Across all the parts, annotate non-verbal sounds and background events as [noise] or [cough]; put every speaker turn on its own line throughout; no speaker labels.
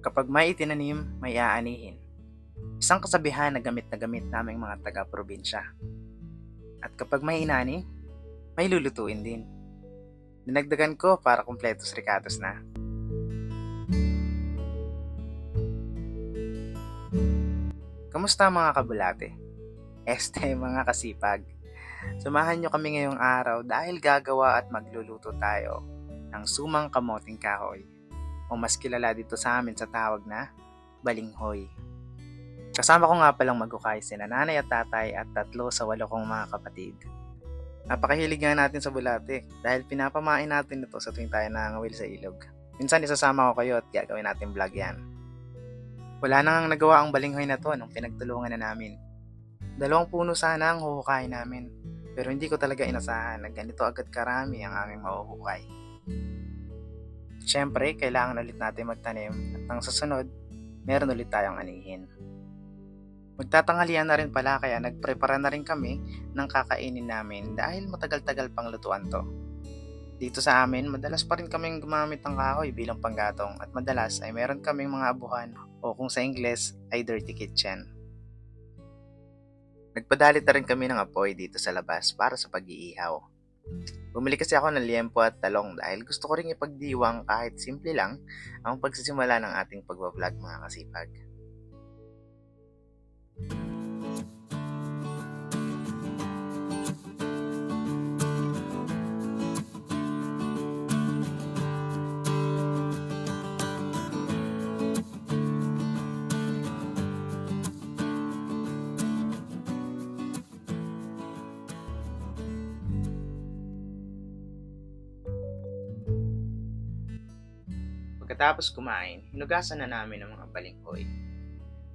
Kapag may itinanim, may aanihin. Isang kasabihan na gamit na gamit naming mga taga-probinsya. At kapag may inani, may lulutuin din. Dinagdagan ko para kumpletos ricatos na. Kamusta mga kabulate? Este [laughs] mga kasipag. Samahan nyo kami ngayong araw dahil gagawa at magluluto tayo ng sumang kamoting kahoy o mas kilala dito sa amin sa tawag na balinghoy. Kasama ko nga palang magukay sina nanay at tatay at tatlo sa walo kong mga kapatid. Napakahilig nga natin sa bulate dahil pinapamain natin ito sa tuwing tayo nangangawil sa ilog. Minsan isasama ko kayo at gagawin natin vlog yan. Wala na nga nagawa ang balinghoy na to nung pinagtulungan na namin. Dalawang puno sana ang huhukayin namin. Pero hindi ko talaga inasahan na ganito agad karami ang aming mahuhukay. Siyempre, kailangan ulit natin magtanim at nang susunod, meron ulit tayong anihin. Magtatanghalian na rin pala kaya nagprepara na rin kami ng kakainin namin dahil matagal-tagal pang lutuan to. Dito sa amin, madalas pa rin kaming gumamit ng kahoy bilang panggatong at madalas ay meron kaming mga abuhan o kung sa Ingles ay dirty kitchen. Nagpadalit na rin kami ng apoy dito sa labas para sa pag-iihaw. Bumili kasi ako ng liempo at talong dahil gusto ko rin ipagdiwang kahit simple lang ang pagsisimula ng ating pagbablog mga kasipag. Pagkatapos kumain, hinugasan na namin ang mga balinghoy.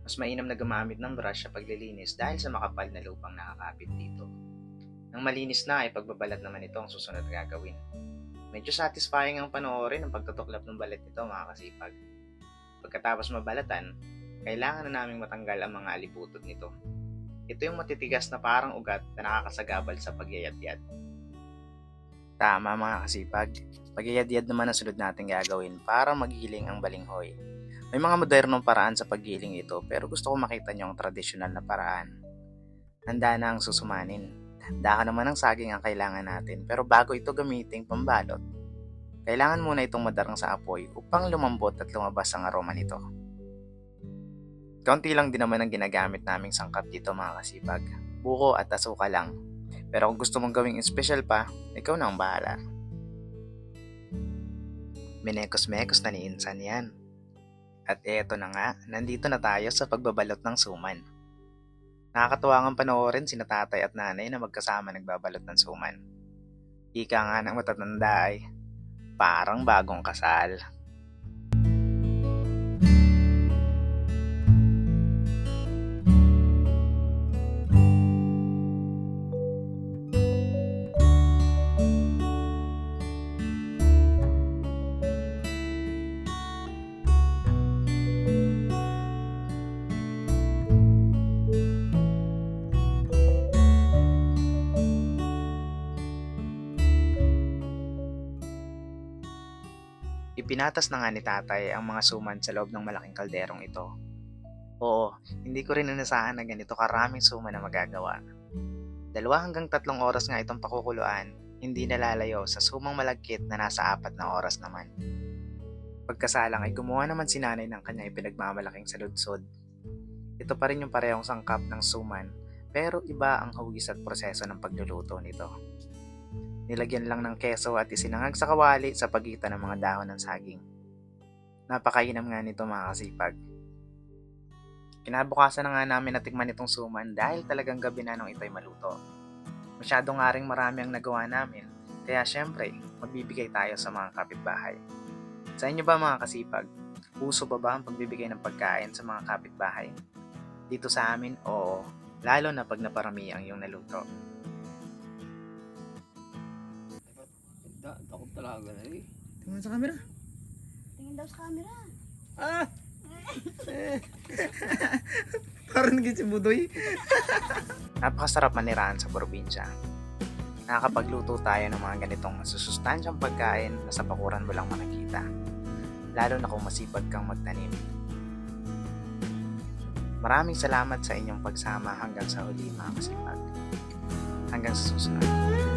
Mas mainam na gumamit ng brush sa paglilinis dahil sa makapal na lupang nakakapit dito. Nang malinis na ay pagbabalat naman ito ang susunod gagawin. Medyo satisfying ang panoorin ang pagtutuklap ng balat nito mga kasipag. Pagkatapos mabalatan, kailangan na naming matanggal ang mga aliputot nito. Ito yung matitigas na parang ugat na nakakasagabal sa pagyayadyad. Tama mga kasipag, pagyayadyad naman ang sunod natin gagawin para magiling ang balinghoy. May mga modernong paraan sa paggiling ito pero gusto ko makita nyo ang tradisyonal na paraan. Handa na ang susumanin. Daka naman ng saging ang kailangan natin pero bago ito gamiting pambalot, kailangan muna itong madarang sa apoy upang lumambot at lumabas ang aroma nito. Kaunti lang din naman ang ginagamit naming sangkap dito mga kasipag. Buko at asuka lang. Pero kung gusto mong gawing special pa, ikaw na ang bahala. Minekos-mekos na ni Insan yan. At eto na nga, nandito na tayo sa pagbabalot ng suman. Nakakatuwa ang panoorin sina tatay at nanay na magkasama nagbabalot ng suman. Ika nga ng matatanda ay, parang bagong kasal. Ipinatas na nga ni tatay ang mga suman sa loob ng malaking kalderong ito. Oo, hindi ko rin inasahan na ganito karaming suman na magagawa. Dalawa hanggang tatlong oras nga itong pakukuluan, hindi nalalayo sa sumang malagkit na nasa apat na oras naman. Pagkasalang ay gumawa naman si nanay ng kanyang ipinagmamalaking saludsod. Ito pa rin yung parehong sangkap ng suman, pero iba ang hugis at proseso ng pagluluto nito. Nilagyan lang ng keso at isinangag sa kawali sa pagitan ng mga dahon ng saging. Napakainam nga nito mga kasipag. Kinabukasan na nga namin natikman itong suman dahil talagang gabi na nung ito'y maluto. Masyado nga rin marami ang nagawa namin, kaya syempre, magbibigay tayo sa mga kapitbahay. Sa inyo ba mga kasipag, uso ba ba ang pagbibigay ng pagkain sa mga kapitbahay? Dito sa amin, oo, lalo na pag naparami ang iyong naluto.
Talaga na eh.
Tingnan sa camera.
Tingin daw sa camera.
Ah! [laughs] Parang naging si Budoy. [laughs] Napakasarap manirahan sa probinsya. Nakakapagluto tayo ng mga ganitong masusustansyang pagkain na sa bakuran mo lang makikita. lalo na kung masipag kang magtanim. Maraming salamat sa inyong pagsama hanggang sa huli mga kasipag. Hanggang sa susunod.